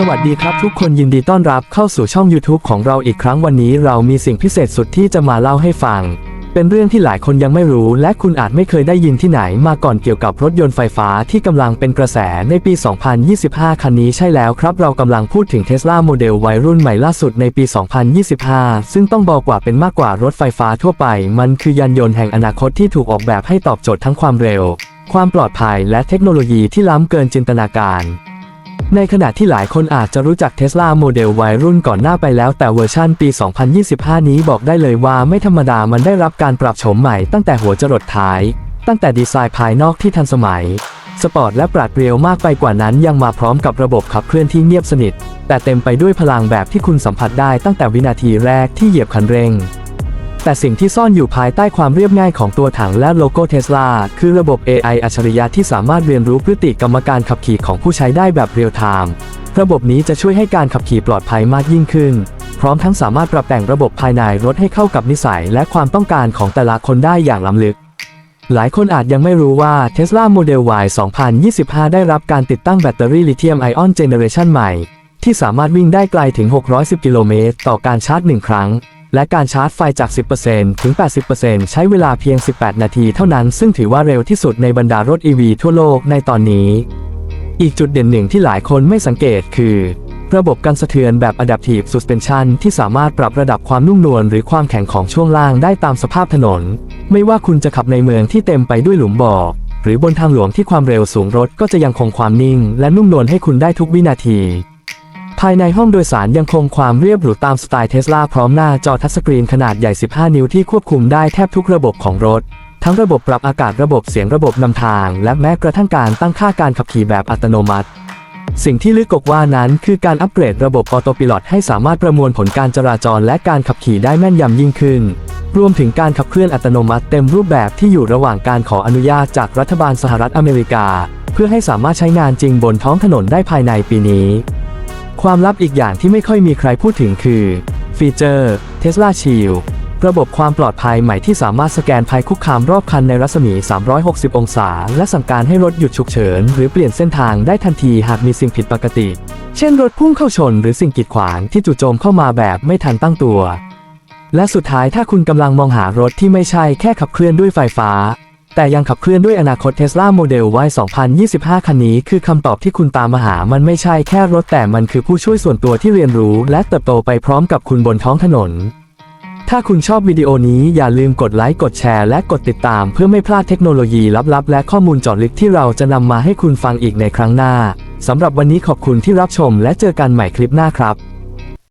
สวัสดีครับทุกคนยินดีต้อนรับเข้าสู่ช่อง YouTube ของเราอีกครั้งวันนี้เรามีสิ่งพิเศษสุดที่จะมาเล่าให้ฟัง เป็นเรื่องที่หลายคนยังไม่รู้ และคุณอาจไม่เคยได้ยินที่ไหนมาก่อนเกี่ยวกับรถยนต์ไฟฟ้าที่กำลังเป็นกระแสในปี 2025 คันนี้ใช่แล้วครับ เรากำลังพูดถึง Tesla โมเดลวัยรุ่นใหม่ล่าสุดในปี 2025 ซึ่งต้องบอกว่าเป็นมากกว่ารถไฟฟ้าทั่วไป มันคือยานยนต์แห่งอนาคตที่ถูกออกแบบให้ตอบโจทย์ทั้งความเร็ว ความปลอดภัยและเทคโนโลยีที่ล้ำเกินจินตนาการ ในขณะที่หลายคนอาจจะรู้จัก Tesla โมเดลวัยรุ่นก่อนหน้าไปแล้วแต่เวอร์ชั่นปี 2025 นี้บอกได้เลยว่าไม่ธรรมดามันได้รับการปรับโฉมใหม่ตั้งแต่หัวจรดท้าย ตั้งแต่ดีไซน์ภายนอกที่ทันสมัย สปอร์ตและปราดเปรียวมากไปกว่านั้นยังมาพร้อมกับระบบขับเคลื่อนที่เงียบสนิท แต่เต็มไปด้วยพลังแบบที่คุณสัมผัสได้ตั้งแต่วินาทีแรกที่เหยียบคันเร่ง แต่สิ่งที่ซ่อนอยู่ภายใต้ความเรียบง่ายของตัวถังและโลโก้เทสลาคือระบบ AI อัจฉริยะที่สามารถเรียนรู้พฤติกรรมการขับขี่ของผู้ใช้ได้แบบเรียลไทม์ระบบนี้จะช่วยให้การขับขี่ปลอดภัยมากยิ่งขึ้น พร้อมทั้งสามารถปรับแต่งระบบภายในรถให้เข้ากับนิสัยและความต้องการของแต่ละคนได้อย่างล้ำลึก หลายคนอาจยังไม่รู้ว่า Tesla Model Y 2025 ได้รับการติดตั้งแบตเตอรี่ลิเธียมไอออนเจเนเรชันใหม่ ที่สามารถวิ่งได้ไกลถึง 610 กิโลเมตรต่อการชาร์จ 1 ครั้ง และการชาร์จไฟจาก 10%ถึง 80%ใช้เวลาเพียง 18 นาทีเท่านั้น ซึ่งถือว่าเร็วที่สุดในบรรดารถ EV ทั่วโลกในตอนนี้ อีกจุดเด่นหนึ่งที่หลายคนไม่สังเกตคือ ระบบกันสะเทือนแบบ Adaptive Suspension ที่สามารถปรับระดับความนุ่มนวลหรือความแข็งของช่วงล่างได้ตามสภาพถนน ไม่ว่าคุณจะขับในเมืองที่เต็มไปด้วยหลุมบ่อหรือบนทางหลวงที่ความเร็วสูงรถก็จะยังคงความนิ่ง และนุ่มนวลให้คุณได้ทุกวินาที ภายในห้องโดยสารยังคงความเรียบหรูตามสไตล์เทสลาพร้อมหน้าจอทัชสกรีนขนาดใหญ่ 15 นิ้วที่ควบคุมได้แทบทุกระบบของรถ ทั้งระบบปรับอากาศระบบเสียงระบบนำทาง และแม้กระทั่งการตั้งค่าการขับขี่แบบอัตโนมัติ สิ่งที่ลึกกว่านั้นคือการอัปเกรดระบบออโต i ิลอตให้สามารถประมวลผลการจราจรและการขับขี่ได้แม่นยำยิ่งขึ้น รวมถึงการขับเคลื่อนอัตโนมัติเต็มรูปแบบที่อยู่ระหว่างการขออนุญาตจากรัฐบาลสหรัฐอเมริกา เพื่อให้สามารถใช้งานจริงบนท้องถนนได้ภายในปีนี้ ความลับอีกอย่างที่ไม่ค่อยมีใครพูดถึงคือ ฟีเจอร์ Tesla Shield ระบบความปลอดภัยใหม่ที่สามารถสแกนภัยคุกคามรอบคันในรัศมี 360 องศา และสั่งการให้รถหยุดฉุกเฉิน หรือเปลี่ยนเส้นทางได้ทันทีหากมีสิ่งผิดปกติ เช่นรถพุ่งเข้าชนหรือสิ่งกีดขวางที่จู่โจมเข้ามาแบบไม่ทันตั้งตัว และสุดท้ายถ้าคุณกำลังมองหารถที่ไม่ใช่แค่ขับเคลื่อนด้วยไฟฟ้า แต่ยังขับเคลื่อนด้วยอนาคต Tesla Model Y 2025 คันนี้คือคำตอบที่คุณตามมาหา มันไม่ใช่แค่รถแต่มันคือผู้ช่วยส่วนตัวที่เรียนรู้ และเติบโตไปพร้อมกับคุณบนท้องถนน ถ้าคุณชอบวิดีโอนี้อย่าลืมกดไลค์ กดแชร์ และกดติดตาม เพื่อไม่พลาดเทคโนโลยีลับๆ และข้อมูลเจาะลึกที่เราจะนำมาให้คุณฟังอีกในครั้งหน้าสำหรับวันนี้ขอบคุณที่รับชมและเจอกันใหม่คลิปหน้าครับ